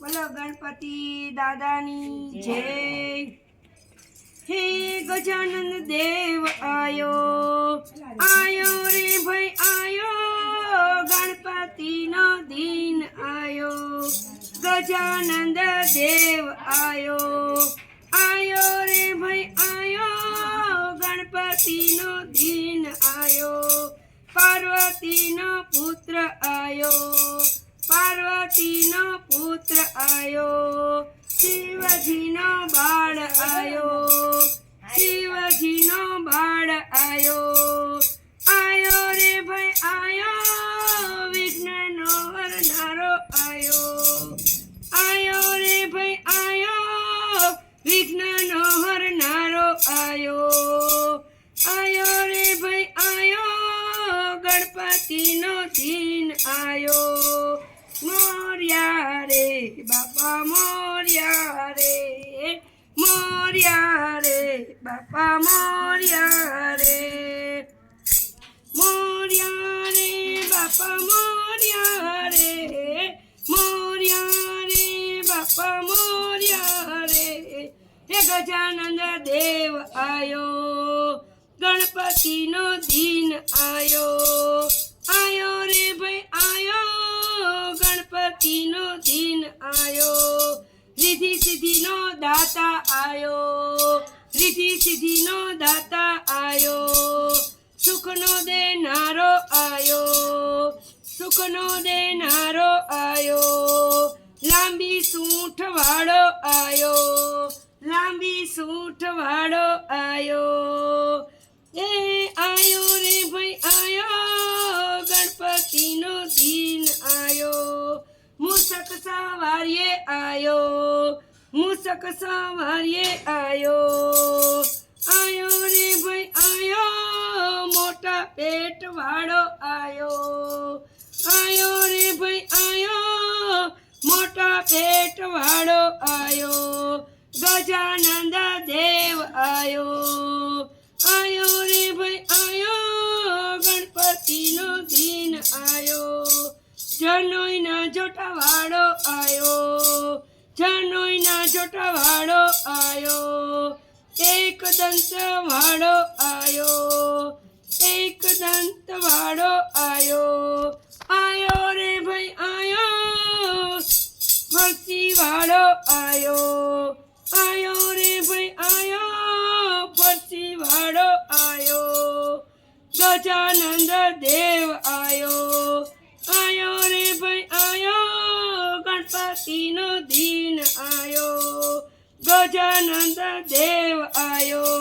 બોલો ગણપતિ દાદાની જય. હે ગજાનંદ દેવ આયો. આયો રે ભાઈ આયો. ગણપતિ નો દિન આયો. ગજાનંદ દેવ આયો. આયો રે ભાઈ આયો. ગણપતિ નો દિન આયો. પાર્વતીનો પુત્ર આયો. પાર્વતીનો પુત્ર આયો, શિવજીનો બાળ આયો, શિવજીનો બાળ આયો. આયો રે ભાઈ, આયો, વિઘ્નનો વરનારો આયો. આયો રે ભાઈ, આયો, વિઘ્નનો હરનારો આયો. આયો રે ભાઈ, આયો, ગણપતિનો દિન આયો. મોર્યા રે, બાપા મોર્યા રે મોર્યા રે, બાપા મોર્યા રે. મોર્યા રે, બાપા મોર્યા રે મોર્યા રે, બાપા મોર્યા રે. હે ગજાનંદ દેવ આયો, ગણપતિનો દિન આયો. દિન આયો? રીધિ સિદ્ધિનો દાતા આયો? રીધિ સિદ્ધિનો દાતા આયો? સુખનો દેનારો આયો? સુખનો દેનારો આયો? લાંબી સૂંઠ વાળો આયો? લાંબી સૂંઠ વાળો આયો? સવારીએ આયો. મૂસક સવારીએ આયો. આયો રે ભાઈ આયો. મોટા પેટ વાળો આયો. આયો રે ભાઈ આયો. મોટા પેટ વાળો આયો. ગજાનંદ દેવ આયો. આયો રે ભાઈ આયો. જનોઈના જોટા વાળો આયો, જનોઈના જોટા વાળો આયો. એક દંત વાળો આયો, એક દંત વાળો આયો. આયો રે ભાઈ, આયો. ફરસી વાળો આયો આયો રે ભાઈ, આયો. ફરસી વાળો આયો. ગજાનંદ દેવ આયો. ગણપતિનો દિન આયો. ગજાનંદ દેવ આયો.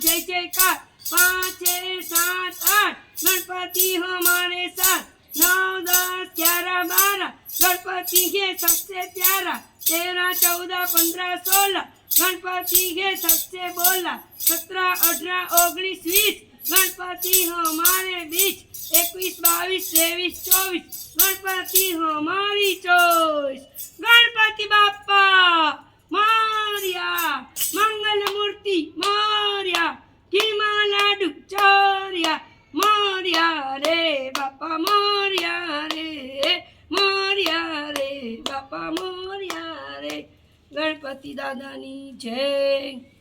जय जयकार। पाँच, छः, सात, आठ। गणपति हमारे साथ। नौ, दस, ग्यारह, बारह। गणपति है सबसे प्यारा। तेरह, चौदह, पंद्रह, सोलह। गणपति है सबसे बोला। सत्रह, अठारह, उन्नीस, बीस। गणपति हमारे बीच। इक्कीस, बाईस, तेईस, चौबीस। गणपति हमारी चोइस गणपति बापा मारिया। ગણપતિ દાદાની જય.